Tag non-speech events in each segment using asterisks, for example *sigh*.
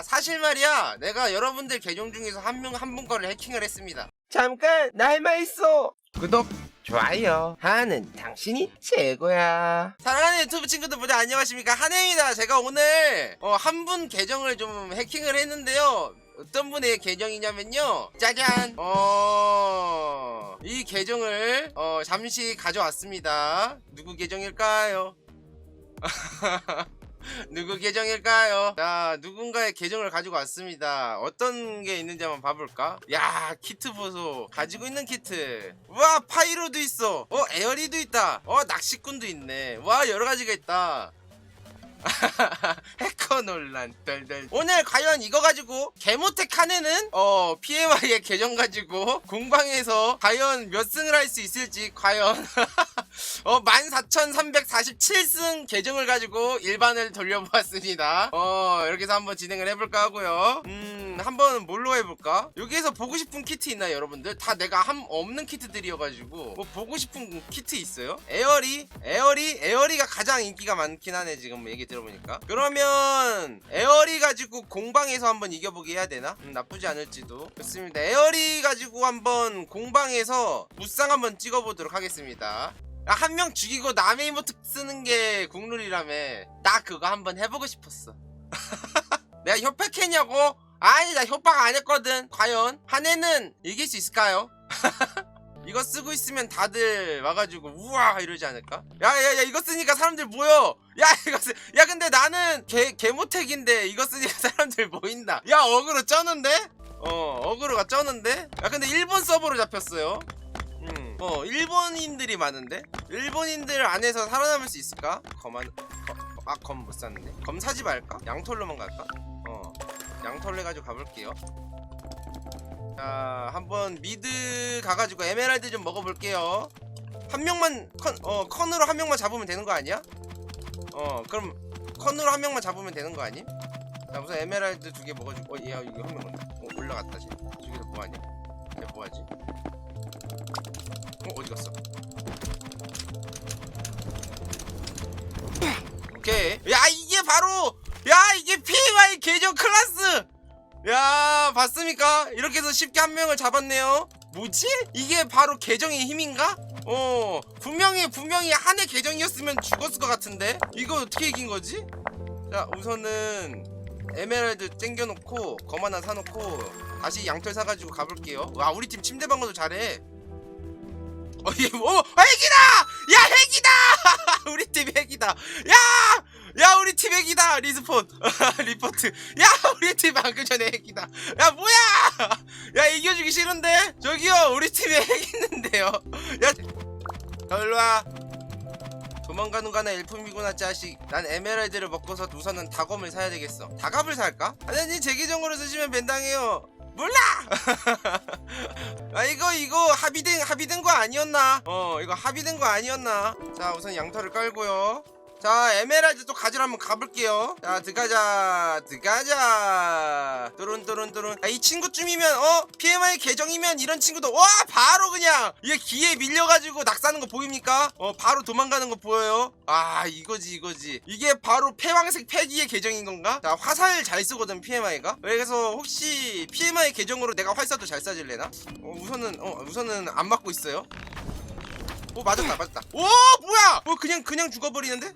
야 사실 말이야. 내가 여러분들 계정 중에서 한 명 한 분 거를 해킹을 했습니다. 잠깐 날만 있어. 구독 좋아요 하는 당신이 최고야. 사랑하는 유튜브 친구들 모두 안녕하십니까? 한혜입니다. 제가 오늘 어, 한 분 계정을 좀 해킹을 했는데요. 어떤 분의 계정이냐면요. 짜잔! 어... 이 계정을 어, 잠시 가져왔습니다. 누구 계정일까요? *laughs* 누구 계정일까요? 자, 누군가의 계정을 가지고 왔습니다. 어떤 게 있는지 한번 봐볼까? 야, 키트 보소. 가지고 있는 키트. 와, 파이로도 있어. 어, 에어리도 있다. 어, 낚시꾼도 있네. 와, 여러 가지가 있다. *laughs* 해커 논란 덜덜. 오늘 과연 이거 가지고 개모텍 칸에는 어 PMI의 계정 가지고 공방에서 과연 몇 승을 할 수 있을지 과연. *laughs* 어 14,347승 계정을 가지고 일반을 돌려보았습니다. 어 이렇게 해서 한번 진행을 해볼까 하고요. 음 한번 뭘로 해볼까? 여기에서 보고 싶은 키트 있나요 여러분들? 다 내가 한 없는 키트들이어가지고. 뭐 보고 싶은 키트 있어요? 에어리? 에어리? 에어리가 가장 인기가 많긴 하네 지금 얘기 들어보니까. 그러면 에어리 가지고 공방에서 한번 이겨보게 해야 되나? 음, 나쁘지 않을지도. 좋습니다. 에어리 가지고 한번 공방에서 무쌍 한번 찍어보도록 하겠습니다. 한 명 죽이고 남의 이모트 쓰는 게 국룰이라며. 나 그거 한번 해보고 싶었어. *laughs* 내가 협박했냐고? 아니 나 협박 안 했거든. 과연 한 해는 이길 수 있을까요? *laughs* 이거 쓰고 있으면 다들 와가지고 우와 이러지 않을까? 야야 야 이거 쓰니까 사람들 모여 야 *laughs* 이거 쓰... 야 근데 나는 개 개모택인데 이거 쓰니까 *laughs* 사람들 모인다 야 어그로 쩌는데? 어 어그로가 쩌는데? 야 근데 일본 서버로 잡혔어요 음, 어 일본인들이 많은데 일본인들 안에서 살아남을 수 있을까? 검한 아검 못 샀는데 검 사지 말까? 양털로만 갈까? 어 양털로 해가지고 가볼게요 자 한번 미드 가가지고 에메랄드 좀 먹어볼게요 한 명만 컨, 어 컨으로 한 명만 잡으면 되는 거 아니야? 어 그럼 컨으로 한 명만 잡으면 되는 거 아니? 자 우선 에메랄드 두 개 먹어주고 어야 이거 한 명만 어, 올라갔다 지저 야 봤습니까? 이렇게 해서 쉽게 한 명을 잡았네요 뭐지? 이게 바로 계정의 힘인가? 어 분명히 분명히 한해 계정이었으면 죽었을 것 같은데 이거 어떻게 이긴 거지? 자 우선은 에메랄드 땡겨놓고 검 하나 사놓고 다시 양털 사가지고 가볼게요 와 우리 팀 침대 방어도 잘해 어, 얘, 뭐, 어, 핵이다! 야, 핵이다! *laughs* 우리 팀 핵이다! 야! 팀 핵이다! 리스폰. *laughs* 리포트. 야, 우리 팀 방금 전에 핵이다. 야, 뭐야! 야, 이겨주기 싫은데? 저기요, 우리 팀에 핵 있는데요. 야, 저 일로 와. 도망가는 거나 일품이구나 자식 난 에메랄드를 먹고서 우선은 다검을 사야 되겠어 다갑을 살까? 아니 제 계정으로 쓰시면 벤당해요 몰라! *laughs* 아 이거 이거 합의된 합의된 거 아니었나? 어 이거 합의된 거 아니었나? 자 우선 양털을 깔고요. 자 에메랄드 또 가지러 한번 가볼게요. 자 들어가자 들어가자 뚜룬뚜룬뚜룬 아, 이 친구쯤이면 어 PMI 계정이면 이런 친구도 와 바로 그냥 이게 기에 밀려가지고 낙사하는 거 보입니까? 어 바로 도망가는 거 보여요? 아 이거지 이거지 이게 바로 패왕색 패기의 계정인 건가? 자 화살 잘 쓰거든 PMI가 그래서 혹시 PMI 계정으로 내가 활사도 잘 쏴질래나? 어 우선은 어 우선은 안 맞고 있어요. 오 맞았다 맞았다. 오 뭐야? 어 그냥 그냥 죽어버리는데?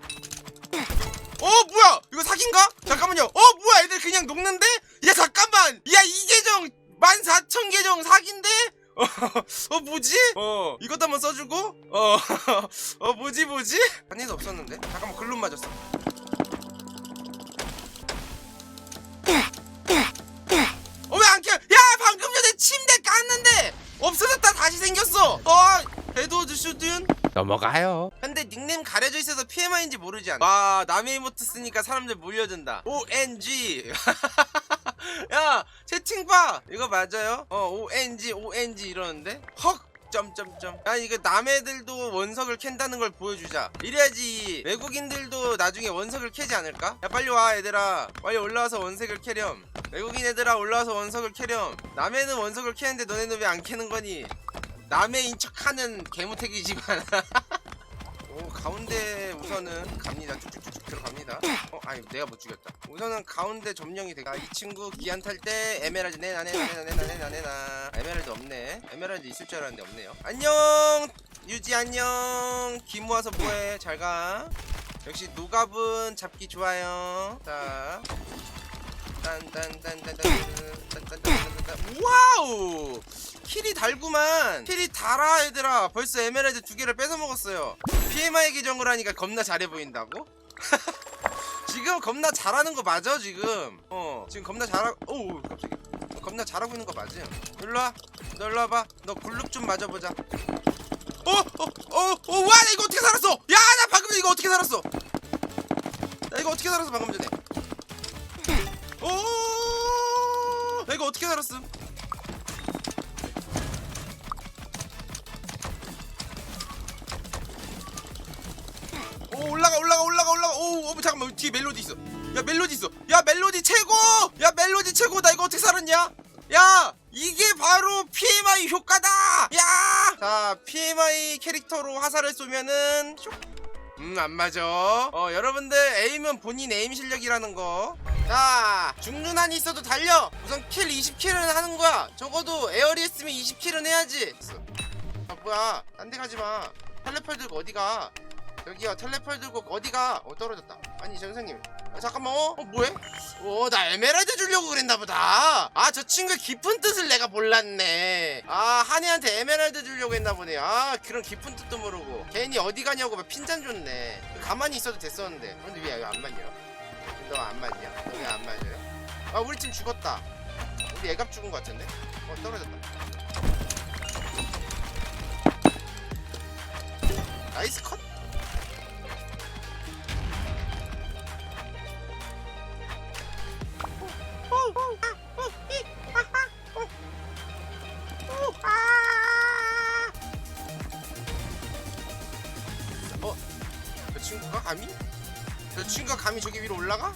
어 뭐야? 이거 사기인가? 잠깐만요. 어 뭐야? 애들 그냥 녹는데? 야 잠깐만. 야 이 계정 14,000 계정 사기인데? 어, *laughs* 어 뭐지? 어 이것도 한번 써주고 어, *laughs* 어 뭐지 뭐지? 한 일도 없었는데 잠깐만 글로 맞았어 어왜 안 켜? 야 방금 전에 침대 깠는데 없어졌다 다시 생겼어 어 에드워드 슈든. 넘어가요. 근데 닉네임 가려져 있어서 PMI인지 모르지 않아? 와 남의 이모트 쓰니까 사람들 몰려든다. ONG *laughs* 야 채팅 봐! 이거 맞아요? 어 ONG ONG 이러는데? 헉! 점점점. 야 이거 남애들도 원석을 캔다는 걸 보여주자. 이래야지 외국인들도 나중에 원석을 캐지 않을까? 야 빨리 와 얘들아. 빨리 올라와서 원색을 캐렴. 외국인 애들아 올라와서 원석을 캐렴. 남애는 원석을 캐는데 너네는 왜 안 캐는 거니 남의 인척하는 개무택이지만. *laughs* 오 가운데 우선은 갑니다. 쭉쭉쭉 들어갑니다. 어 아니 내가 못 죽였다. 우선은 가운데 점령이 되가 이 친구 기한 탈 때 에메랄드 내놔 내놔 내놔 내놔 내놔 내놔 아, 에메랄드 없네. 에메랄드 있을 줄 알았는데 없네요. 안녕! 유지 안녕! 김 모아서 뭐해? 잘가. 역시 노갑은 잡기 좋아요. 자 딴딴딴딴딴딴딴딴딴 와우! 킬이 달구만! 킬이 달아 얘들아. 벌써 에메랄드 두 개를 뺏어 먹었어요. PMI 계정을 하니까 겁나 잘해 보인다고? *laughs* 지금 겁나 잘하는 거 맞아 지금? 어 지금 겁나 잘하 오 갑자기. 겁나 잘하고 있는 거 맞음. 일로와. 너 일로 와봐. 너 굴룩 좀 맞아보자. 어 어 어 어 와 나 이거 어떻게 살았어? 야 나 방금 전에 이거 어떻게 살았어? 나 이거 어떻게 살았어 방금 전에 오, 나 이거 어떻게 살았음? 오 올라가 올라가 올라가 올라가. 오, 오 잠깐만 뒤에 멜로디 있어. 야 멜로디 있어. 야 멜로디 최고! 야 멜로디 최고. 나 이거 어떻게 살았냐? 야 이게 바로 PMI 효과다! 야 자 PMI 캐릭터로 화살을 쏘면은 음 안 맞아. 어 여러분들 에임은 본인 에임 실력이라는 거 자 중눈한이 있어도 달려! 우선 킬 20킬은 하는 거야. 적어도 에어리 했으면 20킬은 해야지. 아 뭐야. 딴 데 가지 마. 텔레폴 들고 어디 가? 여기요 텔레폴 들고 어디 가? 어 떨어졌다. 아니 선생님 아, 잠깐만 어? 어 뭐해? 어나 에메랄드 주려고 그랬나 보다. 아 저 친구의 깊은 뜻을 내가 몰랐네. 아 한이한테 에메랄드 주려고 했나 보네. 아 그런 깊은 뜻도 모르고. 괜히 어디 가냐고 막 핀잔 줬네. 가만히 있어도 됐었는데. 근데 왜 안 맞냐? 너 안 맞냐? 너 왜 안 맞아요? 아 우리 팀 죽었다. 우리 애갑 죽은 것 같은데? 어 떨어졌다. 나이스 컷 감히 저기 위로 올라가?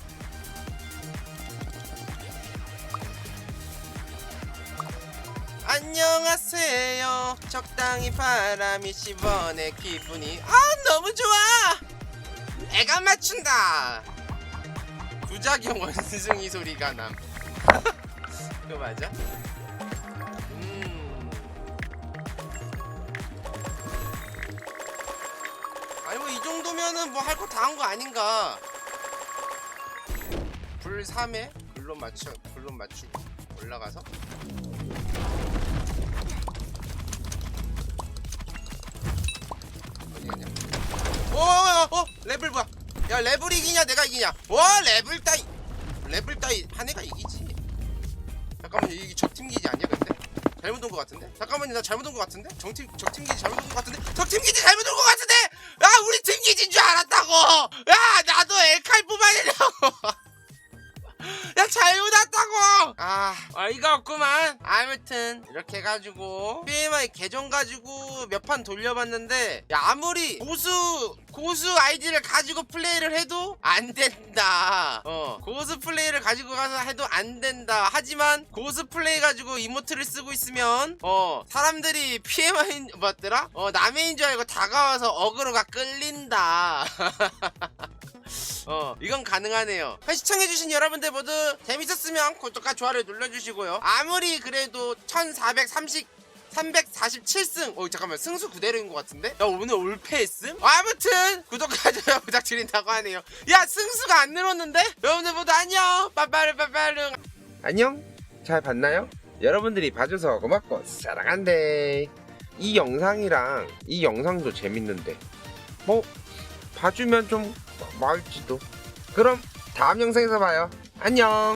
안녕하세요. 적당히 바람이 씹어내 기분이 아 너무 좋아. 애가 맞춘다. 부작용 원숭이 소리가 남. *laughs* 그거 맞아? 음. 아니 뭐 이 정도면은 뭐 할 거 다 한 거 아닌가? 불 3에 글로 맞춰 글로 맞추고 올라가서 어디 가냐? 오, 어, 어, 레벨 뭐야? 야 레벨 이기냐 내가 이기냐? 와 레벨 따위 레벨 따위 한 애가 이기지. 잠깐만 이게 적팀 기지 아니야 근데? 잘못 온 것 같은데? 잠깐만요 나 잘못 온 것 같은데? 정팀 적팀 기지 잘못 온 것 같은데? 적팀 기지 잘못 온 것 같은데? 야 우리 팀 기지인 줄 알았다고! 야 나도 엘칼 뽑아내려고! *laughs* 야 잘못 왔다고! 아 어이가 없구만 아무튼 이렇게 해가지고 PMI 계정 가지고 몇 판 돌려봤는데 야 아무리 고수 고수 아이디를 가지고 플레이를 해도 안 된다 어 고수 플레이를 가지고 가서 해도 안 된다 하지만 고수 플레이 가지고 이모트를 쓰고 있으면 어 사람들이 PMI 뭐더라? 어 남해인 줄 알고 다가와서 어그로가 끌린다 어 *laughs* 이건 가능하네요 시청해주신 여러분들 모두 재밌었으면 구독과 좋아요 눌러주시고요 아무리 그래도 1430 347승 어 잠깐만 승수 그대로인 것 같은데? 야 오늘 올패했음? 아무튼 구독과 *laughs* 좋아요 부탁드린다고 하네요 야 승수가 안 늘었는데? 여러분들 모두 안녕 빠빠르 빠빠르 안녕? 잘 봤나요? 여러분들이 봐줘서 고맙고 사랑한대. 이 영상이랑 이 영상도 재밌는데 뭐 봐주면 좀 말지도. 그럼 다음 영상에서 봐요. 안녕.